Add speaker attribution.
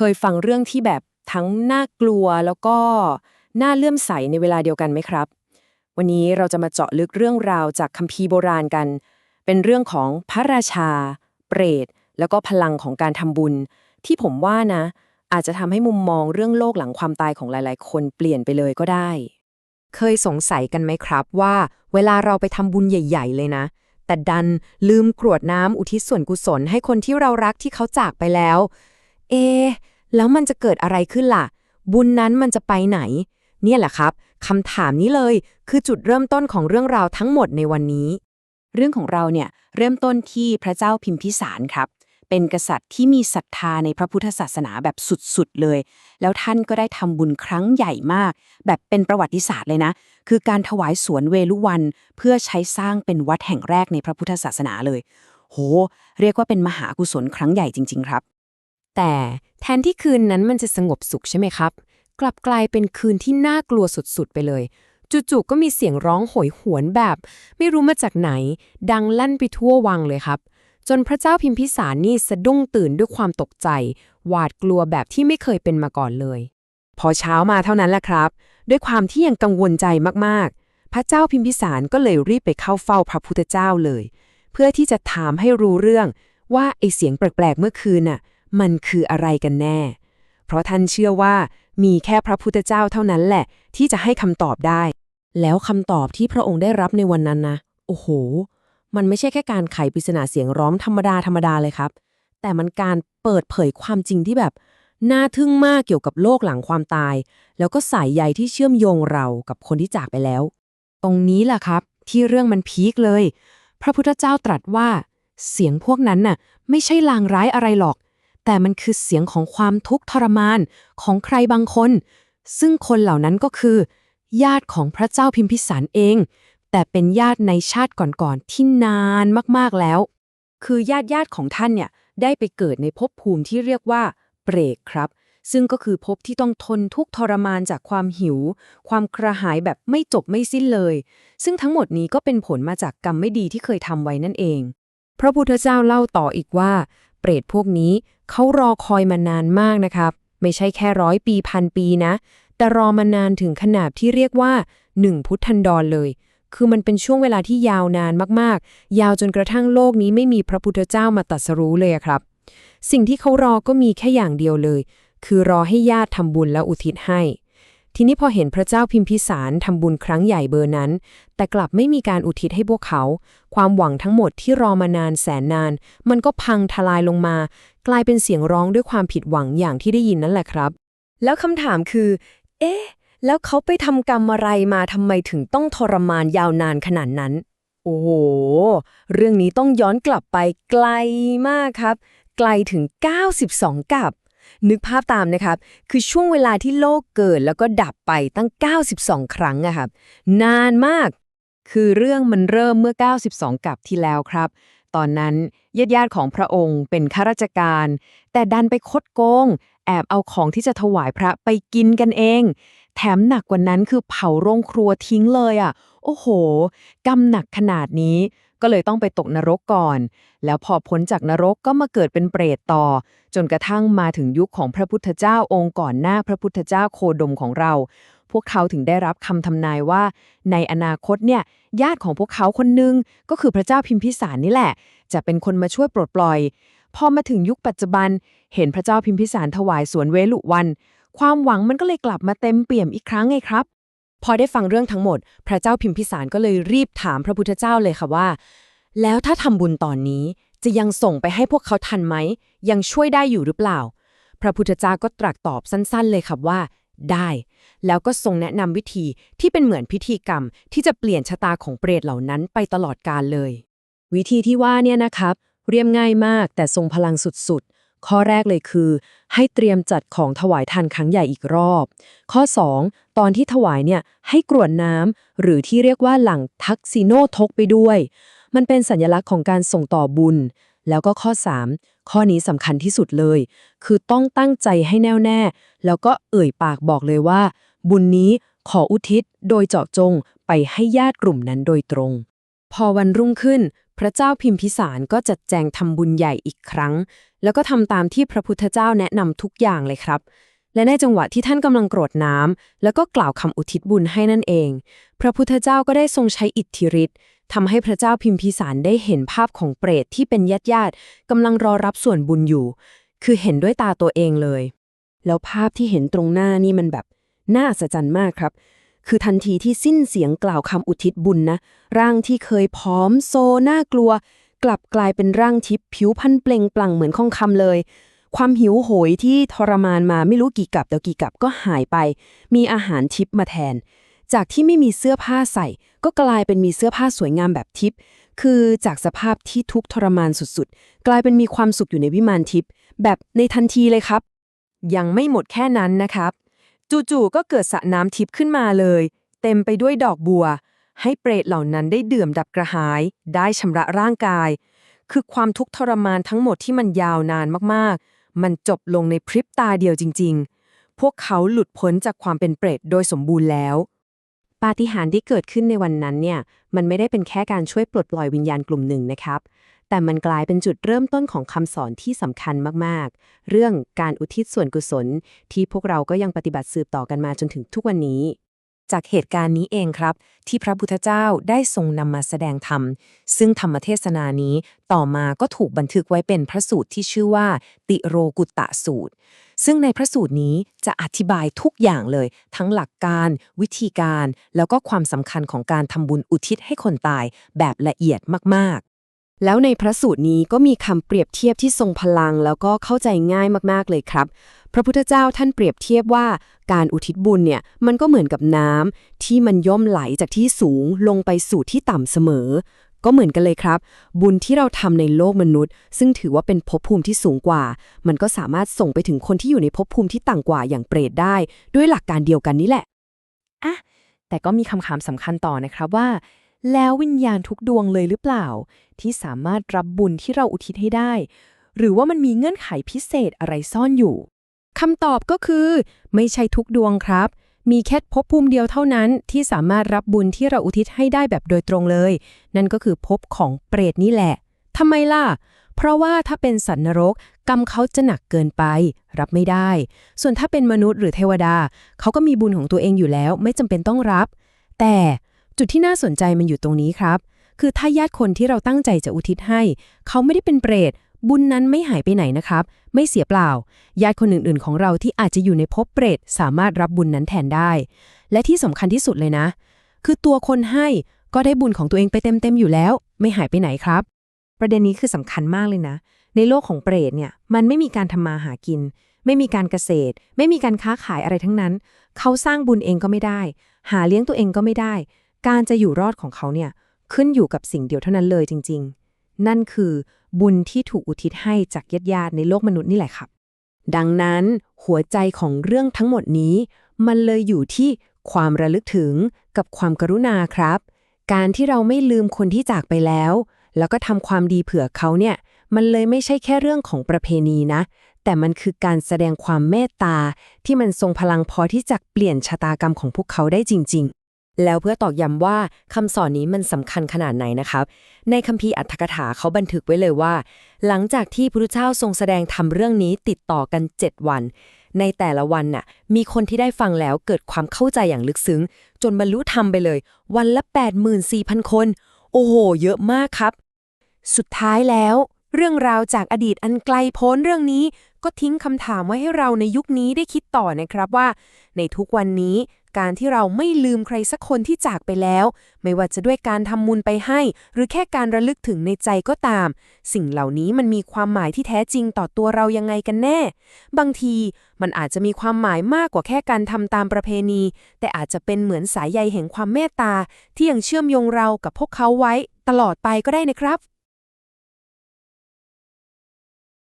Speaker 1: เคยฟังเรื่องที่แบบทั้งน่ากลัวแล้วก็น่าเลื่อมใสในเวลาเดียวกันไหมครับ วันนี้เราจะมาเจาะลึกเรื่องราวจากคัมภีร์โบราณกัน เป็นเรื่องของพระราชา เปรต แล้วก็พลังของการทำบุญ ที่ผมว่านะ อาจจะทำให้มุมมองเรื่องโลกหลังความตายของหลาย ๆ คนเปลี่ยนไปเลยก็ได้
Speaker 2: เคยสงสัยกันไหมครับว่า เวลาเราไปทำบุญใหญ่ ๆ เลยนะ แต่ดันลืมกรวดน้ำอุทิศส่วนกุศลให้คนที่เรารักที่เขาจากไปแล้ว เอะแล้วมันจะเกิดอะไรขึ้นล่ะ บุญนั้นมันจะไปไหน เนี่ยแหละครับคำถามนี้เลยคือจุดเริ่มต้นของเรื่องราวทั้งหมดในวันนี้
Speaker 1: เรื่องของเราเนี่ยเริ่มต้นที่พระเจ้าพิมพิสารครับ เป็นกษัตริย์ที่มีศรัทธาในพระพุทธศาสนาแบบสุดๆเลย แล้วท่านก็ได้ทำบุญครั้งใหญ่มาก แบบเป็นประวัติศาสตร์เลยนะ คือการถวายสวนเวลุวัน เพื่อใช้สร้างเป็นวัดแห่งแรกในพระพุทธศาสนาเลย โห เรียกว่าเป็นมหากุศลครั้งใหญ่จริง ๆ ครับ
Speaker 2: แต่แทนที่คืนนั้นมันจะสงบสุขใช่ไหมครับ กลับกลายเป็นคืนที่น่ากลัวสุดๆไปเลย จู่ๆก็มีเสียงร้องโหยหวนแบบ ไม่รู้มาจากไหน ดังลั่นไปทั่ววังเลยครับ จนพระเจ้าพิมพิสารนี่สะดุ้งตื่นด้วยความตกใจ หวาดกลัวแบบที่ไม่เคยเป็นมาก่อนเลย พอเช้ามาเท่านั้นแหละครับ ด้วยความที่ยังกังวลใจมากๆ พระเจ้าพิมพิสารก็เลยรีบไปเข้าเฝ้าพระพุทธเจ้าเลย เพื่อที่จะถามให้รู้เรื่องว่าไอเสียงแปลกๆเมื่อคืนน่ะ มันคืออะไรกันแน่ เพราะท่านเชื่อว่ามีแค่พระพุทธเจ้าเท่านั้นแหละ ที่จะให้คำตอบได้ แล้วคำตอบที่พระองค์ได้รับในวันนั้นนะ โอ้โห มันไม่ใช่แค่การไขปริศนาเสียงร้องธรรมดาธรรมดาเลยครับ แต่มันการเปิดเผยความจริงที่แบบน่าทึ่งมากเกี่ยวกับโลกหลังความตาย แล้วก็สายใยที่เชื่อมโยงเรากับคนที่จากไปแล้ว ตรงนี้แหละครับ ที่เรื่องมันพีคเลย พระพุทธเจ้าตรัสว่า เสียงพวกนั้นน่ะ ไม่ใช่ลางร้ายอะไรหรอก แต่มันคือเสียงของความทุกข์ทรมานของใครบางคน ซึ่งคนเหล่านั้นก็คือ ญาติของพระเจ้าพิมพิสารเอง แต่เป็นญาติในชาติก่อนๆที่นานมากๆแล้ว
Speaker 1: คือญาติญาติๆของท่านเนี่ยได้ไปเกิดในภพภูมิที่เรียกว่าเปรตครับ ซึ่งก็คือภพที่ต้องทนทุกข์ทรมานจากความหิว ความกระหายแบบไม่จบไม่สิ้นเลย ซึ่งทั้งหมดนี้ก็เป็นผลมาจากกรรมไม่ดีที่เคยทำไว้นั่นเอง
Speaker 2: พระพุทธเจ้าเล่าต่ออีกว่า เปรตพวกนี้เขารอคอยมานานมากนะครับ ไม่ใช่แค่ร้อยปีพันปีนะ แต่รอมานานถึงขนาดที่เรียกว่าหนึ่งพุทธันดรเลย คือมันเป็นช่วงเวลาที่ยาวนานมากๆ ยาวจนกระทั่งโลกนี้ไม่มีพระพุทธเจ้ามาตรัสรู้เลยครับ สิ่งที่เขารอก็มีแค่อย่างเดียวเลย คือรอให้ญาติทำบุญแล้วอุทิศให้ ทีนี้พอเห็นพระเจ้าพิมพิสารทำบุญครั้งใหญ่เบอร์นั้น แต่กลับไม่มีการอุทิศให้พวกเขา ความหวังทั้งหมดที่รอมานานแสนนาน มันก็พังทลายลงมา กลายเป็นเสียงร้องด้วยความผิดหวังอย่างที่ได้ยินนั่นแหละครับ แล้วคำถามคือ เอ๊ะ แล้วเขาไปทำกรรมอะไรมาทำไมถึงต้องทรมานยาวนานขนาดนั้น โอ้โห เรื่องนี้ต้องย้อนกลับไปไกลมากครับ ไกลถึง 92กับ นึกภาพตามนะครับ คือช่วงเวลาที่โลกเกิดแล้วก็ดับไปตั้ง 92 ครั้งอะครับ นานมาก
Speaker 1: คือเรื่องมันเริ่มเมื่อ 92 กับที่แล้วครับ ตอนนั้นญาติญาติของพระองค์เป็นข้าราชการ แต่ดันไปคดโกง แอบเอาของที่จะถวายพระไปกินกันเอง แถมหนักกว่านั้นคือเผาโรงครัวทิ้งเลยอะ โอ้โห กรรมหนักขนาดนี้ ก็เลยต้องไปตกนรกก่อน แล้วพอพ้นจากนรกก็มาเกิดเป็นเปรตต่อ จนกระทั่งมาถึงยุคของพระพุทธเจ้าองค์ก่อนหน้าพระพุทธเจ้าโคดมของเรา พวกเขาถึงได้รับคำทำนายว่า ในอนาคตเนี่ยญาติของพวกเขาคนหนึ่งก็คือพระเจ้าพิมพิสารนี่แหละ จะเป็นคนมาช่วยปลดปล่อย พอมาถึงยุคปัจจุบัน เห็นพระเจ้าพิมพิสารถวายสวนเวลุวัน ความหวังมันก็เลยกลับมาเต็มเปี่ยมอีกครั้งไงครับ
Speaker 2: พอได้ฟังเรื่องทั้งหมด พระเจ้าพิมพิสารก็เลยรีบถามพระพุทธเจ้าเลยค่ะว่า แล้วถ้าทำบุญตอนนี้จะยังส่งไปให้พวกเขาทันไหม ยังช่วยได้อยู่หรือเปล่า พระพุทธเจ้าก็ตรัสตอบสั้นๆ เลยครับว่า ได้ แล้วก็ทรงแนะนำวิธีที่เป็นเหมือนพิธีกรรม ที่จะเปลี่ยนชะตาของเปรตเหล่านั้นไปตลอดกาลเลย วิธีที่ว่าเนี่ยนะครับ เรียบง่ายมากแต่ทรงพลังสุดๆ ข้อแรกเลยคือ ให้เตรียมจัดของถวายทานครั้งใหญ่อีกรอบ ข้อ 2 ตอนที่ถวายเนี่ยให้กรวดน้ำหรือที่เรียกว่าหลังทักซิโนทกไปด้วย มันเป็นสัญลักษณ์ของการส่งต่อบุญ แล้วก็ข้อ 3 ข้อนี้สำคัญที่สุดเลย คือต้องตั้งใจให้แน่วแน่ แล้วก็เอ่ยปากบอกเลยว่า บุญนี้ขออุทิศโดยเจาะจงไปให้ญาติกลุ่มนั้นโดยตรง พอวันรุ่งขึ้น พระเจ้าพิมพิสารก็จัดแจงทำบุญใหญ่อีกครั้ง แล้วก็ทำตามที่พระพุทธเจ้าแนะนำทุกอย่างเลยครับ และในจังหวะที่ท่านกำลังกรวดน้ำแล้วก็กล่าวคำอุทิศบุญให้นั่นเอง พระพุทธเจ้าก็ได้ทรงใช้อิทธิฤทธิ์ทำให้พระเจ้าพิมพิสารได้เห็นภาพของเปรตที่เป็นญาติญาติๆกำลังรอรับส่วนบุญอยู่ คือเห็นด้วยตาตัวเองเลย แล้วภาพที่เห็นตรงหน้านี่มันแบบน่าอัศจมากครับ คือทันทีที่สิ้นเสียงกล่าวคำอุทิศบุญนะ ร่างที่เคยผอมโซน่ากลัว กลับกลายเป็นร่างทิพย์ผิวพันเปล่งปลั่งเหมือนข้องคำเลย ความหิวโหยที่ทรมานมาไม่รู้กี่กับต่กี่กับก็หายไป มีอาหารทิพย์มาแทน จากที่ไม่มีเสื้อผ้าใส่ ก็กลายเป็นมีเสื้อผ้าสวยงามแบบทิพย์คือจากสภาพที่ทุกทรมานสุดๆ กลายเป็นมีความสุขอยู่ในวิมานทิพย์แบบในทันทีเลยครับ ยังไม่หมดแค่นั้นนะครับ จู่ๆก็เกิดสระน้ำทิพย์ขึ้นมาเลย เต็มไปด้วยดอกบัว ให้เปรตเหล่านั้นได้ดื่มดับกระหาย ได้ชำระร่างกาย คือความทุกข์ทรมานทั้งหมดที่มันยาวนานมากๆ มันจบลงในพริบตาเดียวจริง ๆ พวกเขาหลุดพ้นจากความเป็นเปรตโดยสมบูรณ์แล้ว ปาฏิหาริย์ที่เกิดขึ้นในวันนั้นเนี่ย มันไม่ได้เป็นแค่การช่วยปลดปล่อยวิญญาณกลุ่มหนึ่งนะครับ แต่มันกลายเป็นจุดเริ่มต้นของคำสอนที่สำคัญมากๆ เรื่องการอุทิศส่วนกุศล ที่พวกเราก็ยังปฏิบัติสืบต่อกันมาจนถึงทุกวันนี้ จากเหตุการณ์นี้เองครับ ที่พระพุทธเจ้าได้ทรงนำมาแสดงธรรม ซึ่งธรรมเทศนานี้ต่อมาก็ถูกบันทึกไว้เป็นพระสูตรที่ชื่อว่า ติโรกุตตะสูตร ซึ่งในพระสูตรนี้จะอธิบายทุกอย่างเลย ทั้งหลักการ วิธีการ แล้วก็ความสำคัญของการทำบุญอุทิศให้คนตายแบบละเอียดมาก แล้วในพระสูตรนี้ก็มีคำเปรียบเทียบที่ทรงพลังแล้วก็เข้าใจง่ายมากๆเลยครับ พระพุทธเจ้าท่านเปรียบเทียบว่าการอุทิศบุญเนี่ยมันก็เหมือนกับน้ำที่มันย่อมไหลจากที่สูงลงไปสู่ที่ต่ำเสมอ ก็เหมือนกันเลยครับ บุญที่เราทำในโลกมนุษย์ ซึ่งถือว่าเป็นภพภูมิที่สูงกว่า มันก็สามารถส่งไปถึงคนที่อยู่ในภพภูมิที่ต่ำกว่าอย่างเปรตได้ ด้วยหลักการเดียวกันนี่แหละอะแต่ก็มีคำถามสำคัญต่อนะครับว่า แล้ววิญญาณทุกดวงเลยหรือเปล่า ที่สามารถรับบุญที่เราอุทิศให้ได้ หรือว่ามันมีเงื่อนไขพิเศษอะไรซ่อนอยู่คำตอบก็คือ ไม่ใช่ทุกดวงครับ มีแค่ภพภูมิเดียวเท่านั้นที่สามารถรับบุญที่เราอุทิศให้ได้แบบโดยตรงเลย นั่นก็คือภพของเปรตนี่แหละทำไมล่ะ เพราะว่าถ้าเป็นสัตว์นรก กรรมเขาจะหนักเกินไป รับไม่ได้ ส่วนถ้าเป็นมนุษย์หรือเทวดา เขาก็มีบุญของตัวเองอยู่แล้ว ไม่จำเป็นต้องรับ แต่ จุดที่น่าสนใจมันอยู่ตรงนี้ครับ คือถ้าญาติคนที่เราตั้งใจจะอุทิศให้ เขาไม่ได้เป็นเปรต บุญนั้นไม่หายไปไหนนะครับ ไม่เสียเปล่า ญาติคนอื่นๆ ของเราที่อาจจะอยู่ในภพเปรต สามารถรับบุญนั้นแทนได้ และที่สำคัญที่สุดเลยนะ คือตัวคนให้ก็ได้บุญของตัวเองไปเต็มๆอยู่แล้ว ไม่หายไปไหนครับ ประเด็นนี้คือสำคัญมากเลยนะ ในโลกของเปรตเนี่ยมันไม่มีการทำมาหากิน ไม่มีการเกษตร ไม่มีการค้าขายอะไรทั้งนั้น เขาสร้างบุญเองก็ไม่ได้ หาเลี้ยงตัวเองก็ไม่ได้ การจะอยู่รอดของเขาเนี่ยขึ้นอยู่กับสิ่งเดียวเท่านั้นเลยจริง ๆ นั่นคือบุญที่ถูกอุทิศให้จากญาติญาติในโลกมนุษย์นี่แหละครับ ดังนั้นหัวใจของเรื่องทั้งหมดนี้ มันเลยอยู่ที่ความระลึกถึงกับความกรุณาครับ การที่เราไม่ลืมคนที่จากไปแล้ว แล้วก็ทำความดีเผื่อเขาเนี่ย มันเลยไม่ใช่แค่เรื่องของประเพณีนะ แต่มันคือการแสดงความเมตตาที่มันทรงพลังพอที่จะเปลี่ยนชะตากรรมของพวกเขาได้จริง ๆ แล้วเพื่อตอกย้ำว่าคำสอนนี้มันสำคัญขนาดไหนนะครับ ในคัมภีร์อัตถกถาเขาบันทึกไว้เลยว่า หลังจากที่พระพุทธเจ้าทรงแสดงทำเรื่องนี้ติดต่อกัน 7 วัน ในแต่ละวันน่ะ มีคนที่ได้ฟังแล้วเกิดความเข้าใจอย่างลึกซึ้ง จนบรรลุธรรมไปเลย วันละ 84,000 คน โอ้โห เยอะมากครับ สุดท้ายแล้ว เรื่องราวจากอดีตอันไกลโพ้นเรื่องนี้ก็ทิ้งคำถามไว้ให้เราในยุคนี้ได้คิดต่อนะครับว่า ในทุกวันนี้ การที่เราไม่ลืมใครสักคนที่จากไปแล้ว ไม่ว่าจะด้วยการทำมุญไปให้ หรือแค่การระลึกถึงในใจก็ตาม สิ่งเหล่านี้มันมีความหมายที่แท้จริงต่อตัวเรายังไงกันแน่ บางทีมันอาจจะมีความหมายมากกว่าแค่การทำตามประเพณี แต่อาจจะเป็นเหมือนสายใยแห่งความเมตตา ที่ยังเชื่อมโยงเรากับพวกเขาไว้ ตลอดไปก็ได้นะครับ